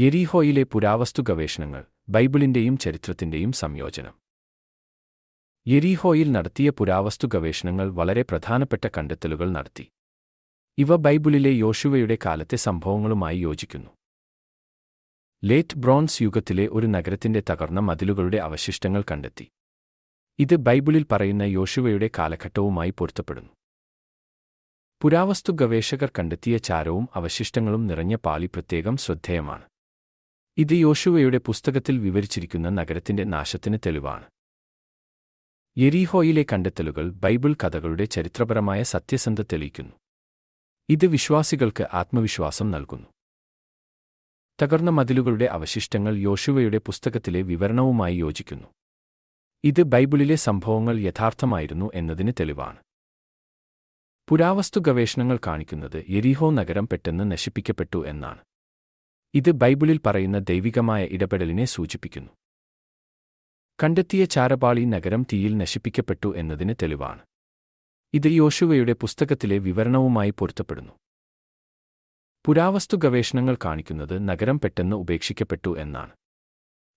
യെരീഹോയിലെ പുരാവസ്തു ഗവേഷണങ്ങൾ ബൈബിളിന്റെയും ചരിത്രത്തിന്റെയും സംയോജനം. യെരീഹോയിൽ നടത്തിയ പുരാവസ്തു ഗവേഷണങ്ങൾ വളരെ പ്രധാനപ്പെട്ട കണ്ടെത്തലുകൾ നടത്തി. ഇവ ബൈബിളിലെ യോശുവയുടെ കാലത്തെ സംഭവങ്ങളുമായി യോജിക്കുന്നു. ലേറ്റ് ബ്രോൺസ് യുഗത്തിലെ ഒരു നഗരത്തിന്റെ തകർന്ന മതിലുകളുടെ അവശിഷ്ടങ്ങൾ കണ്ടെത്തി. ഇത് ബൈബിളിൽ പറയുന്ന യോശുവയുടെ കാലഘട്ടവുമായി പൊരുത്തപ്പെടുന്നു. പുരാവസ്തു ഗവേഷകർ കണ്ടെത്തിയ ചാരവും അവശിഷ്ടങ്ങളും നിറഞ്ഞ പാളി പ്രത്യേകം ശ്രദ്ധേയമാണ്. ഇത് യോശുവയുടെ പുസ്തകത്തിൽ വിവരിച്ചിരിക്കുന്ന നഗരത്തിന്റെ നാശത്തിന് തെളിവാണ്. യെരീഹോയിലെ കണ്ടെത്തലുകൾ ബൈബിൾ കഥകളുടെ ചരിത്രപരമായ സത്യസന്ധ തെളിയിക്കുന്നു. ഇത് വിശ്വാസികൾക്ക് ആത്മവിശ്വാസം നൽകുന്നു. തകർന്ന മതിലുകളുടെ അവശിഷ്ടങ്ങൾ യോശുവയുടെ പുസ്തകത്തിലെ വിവരണവുമായി യോജിക്കുന്നു. ഇത് ബൈബിളിലെ സംഭവങ്ങൾ യഥാർത്ഥമായിരുന്നു എന്നതിന് തെളിവാണ്. പുരാവസ്തു ഗവേഷണങ്ങൾ കാണിക്കുന്നത് യെരീഹോ നഗരം പെട്ടെന്ന് നശിപ്പിക്കപ്പെട്ടു എന്നാണ്. ഇത് ബൈബിളിൽ പറയുന്ന ദൈവികമായ ഇടപെടലിനെ സൂചിപ്പിക്കുന്നു. കണ്ടെത്തിയ ചാരപാളി നഗരം തീയിൽ നശിപ്പിക്കപ്പെട്ടു എന്നതിന് തെളിവാണ്. ഇത് യോശുവയുടെ പുസ്തകത്തിലെ വിവരണവുമായി പൊരുത്തപ്പെടുന്നു. പുരാവസ്തു ഗവേഷണങ്ങൾ കാണിക്കുന്നത് നഗരം പെട്ടെന്ന് ഉപേക്ഷിക്കപ്പെട്ടു എന്നാണ്.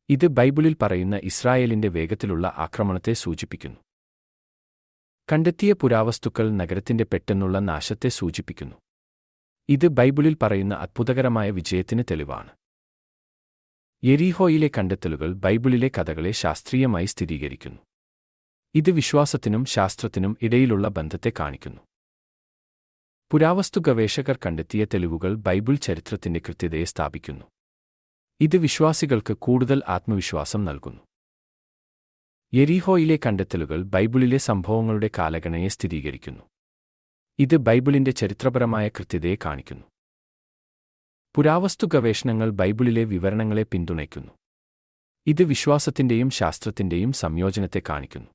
ഇത് ബൈബിളിൽ പറയുന്ന ഇസ്രായേലിന്റെ വേഗത്തിലുള്ള ആക്രമണത്തെ സൂചിപ്പിക്കുന്നു. കണ്ടെത്തിയ പുരാവസ്തുക്കൾ നഗരത്തിന്റെ പെട്ടെന്നുള്ള നാശത്തെ സൂചിപ്പിക്കുന്നു. ഇത് ബൈബിളിൽ പറയുന്ന അത്ഭുതകരമായ വിജയത്തിന് തെളിവാണ്. എരീഹോയിലെ കണ്ടെത്തലുകൾ ബൈബിളിലെ കഥകളെ ശാസ്ത്രീയമായി സ്ഥിരീകരിക്കുന്നു. ഇത് വിശ്വാസത്തിനും ശാസ്ത്രത്തിനും ഇടയിലുള്ള ബന്ധത്തെ കാണിക്കുന്നു. പുരാവസ്തു ഗവേഷകർ കണ്ടെത്തിയ തെളിവുകൾ ബൈബിൾ ചരിത്രത്തിന്റെ കൃത്യതയെ സ്ഥാപിക്കുന്നു. ഇത് വിശ്വാസികൾക്ക് കൂടുതൽ ആത്മവിശ്വാസം നൽകുന്നു. എരീഹോയിലെ കണ്ടെത്തലുകൾ ബൈബിളിലെ സംഭവങ്ങളുടെ കാലഗണയെ സ്ഥിരീകരിക്കുന്നു. ഇത് ബൈബിളിന്റെ ചരിത്രപരമായ കൃത്യതയെ കാണിക്കുന്നു. പുരാവസ്തു ഗവേഷണങ്ങൾ ബൈബിളിലെ വിവരണങ്ങളെ പിന്തുണയ്ക്കുന്നു. ഇത് വിശ്വാസത്തിന്റെയും ശാസ്ത്രത്തിന്റെയും സംയോജനത്തെ കാണിക്കുന്നു.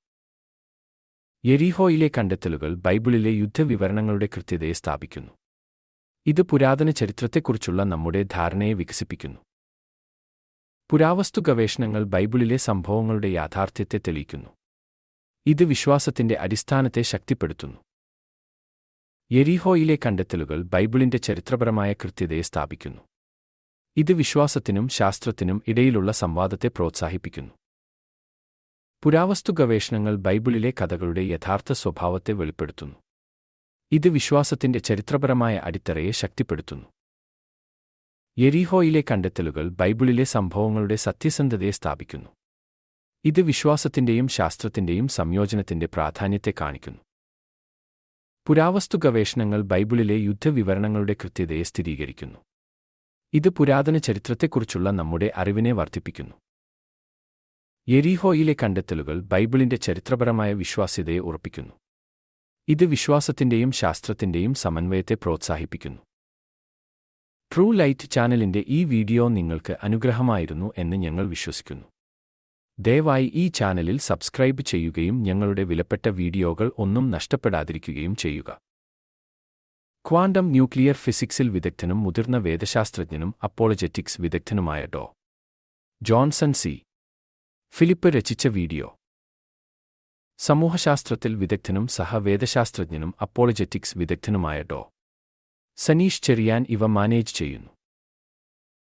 യെരിഹോയിലെ കണ്ടെത്തലുകൾ ബൈബിളിലെ യുദ്ധവിവരണങ്ങളുടെ കൃത്യതയെ സ്ഥാപിക്കുന്നു. ഇത് പുരാതന ചരിത്രത്തെക്കുറിച്ചുള്ള നമ്മുടെ ധാരണയെ വികസിപ്പിക്കുന്നു. പുരാവസ്തു ഗവേഷണങ്ങൾ ബൈബിളിലെ സംഭവങ്ങളുടെ യാഥാർത്ഥ്യത്തെ തെളിയിക്കുന്നു. ഇത് വിശ്വാസത്തിന്റെ അടിസ്ഥാനത്തെ ശക്തിപ്പെടുത്തുന്നു. യെരീഹോയിലെ കണ്ടെത്തലുകൾ ബൈബിളിന്റെ ചരിത്രപരമായ കൃത്യതയെ സ്ഥാപിക്കുന്നു. ഇത് വിശ്വാസത്തിനും ശാസ്ത്രത്തിനും ഇടയിലുള്ള സംവാദത്തെ പ്രോത്സാഹിപ്പിക്കുന്നു. പുരാവസ്തു ഗവേഷണങ്ങൾ ബൈബിളിലെ കഥകളുടെ യഥാർത്ഥ സ്വഭാവത്തെ വെളിപ്പെടുത്തുന്നു. ഇത് വിശ്വാസത്തിന്റെ ചരിത്രപരമായ അടിത്തറയെ ശക്തിപ്പെടുത്തുന്നു. യെരീഹോയിലെ കണ്ടെത്തലുകൾ ബൈബിളിലെ സംഭവങ്ങളുടെ സത്യസന്ധതയെ സ്ഥാപിക്കുന്നു. ഇത് വിശ്വാസത്തിന്റെയും ശാസ്ത്രത്തിന്റെയും സംയോജനത്തിന്റെ പ്രാധാന്യത്തെ കാണിക്കുന്നു. പുരാവസ്തു ഗവേഷണങ്ങൾ ബൈബിളിലെ യുദ്ധവിവരണങ്ങളുടെ കൃത്യതയെ സ്ഥിരീകരിക്കുന്നു. ഇത് പുരാതന ചരിത്രത്തെക്കുറിച്ചുള്ള നമ്മുടെ അറിവിനെ വർദ്ധിപ്പിക്കുന്നു. യെരീഹോയിലെ കണ്ടെത്തലുകൾ ബൈബിളിന്റെ ചരിത്രപരമായ വിശ്വാസ്യതയെ ഉറപ്പിക്കുന്നു. ഇത് വിശ്വാസത്തിന്റെയും ശാസ്ത്രത്തിന്റെയും സമന്വയത്തെ പ്രോത്സാഹിപ്പിക്കുന്നു. ട്രൂ ലൈറ്റ് ചാനലിന്റെ ഈ വീഡിയോ നിങ്ങൾക്ക് അനുഗ്രഹമായിരുന്നു എന്ന് ഞങ്ങൾ വിശ്വസിക്കുന്നു. ദയവായി ഈ ചാനലിൽ സബ്സ്ക്രൈബ് ചെയ്യുകയും ഞങ്ങളുടെ വിലപ്പെട്ട വീഡിയോകൾ ഒന്നും നഷ്ടപ്പെടാതിരിക്കുകയും ചെയ്യുക. ക്വാണ്ടം ന്യൂക്ലിയർ ഫിസിക്സിൽ വിദഗ്ധനും മുതിർന്ന വേദശാസ്ത്രജ്ഞനും അപ്പോളജറ്റിക്സ് വിദഗ്ധനുമായ ഡോ. Johnson C. ഫിലിപ്പ് രചിച്ച വീഡിയോ. സമൂഹശാസ്ത്രത്തിൽ വിദഗ്ധനും സഹവേദശാസ്ത്രജ്ഞനും അപ്പോളജറ്റിക്സ് വിദഗ്ധനുമായ ഡോ. സനീഷ് ചെറിയാൻ ഇവ മാനേജ് ചെയ്യുന്നു.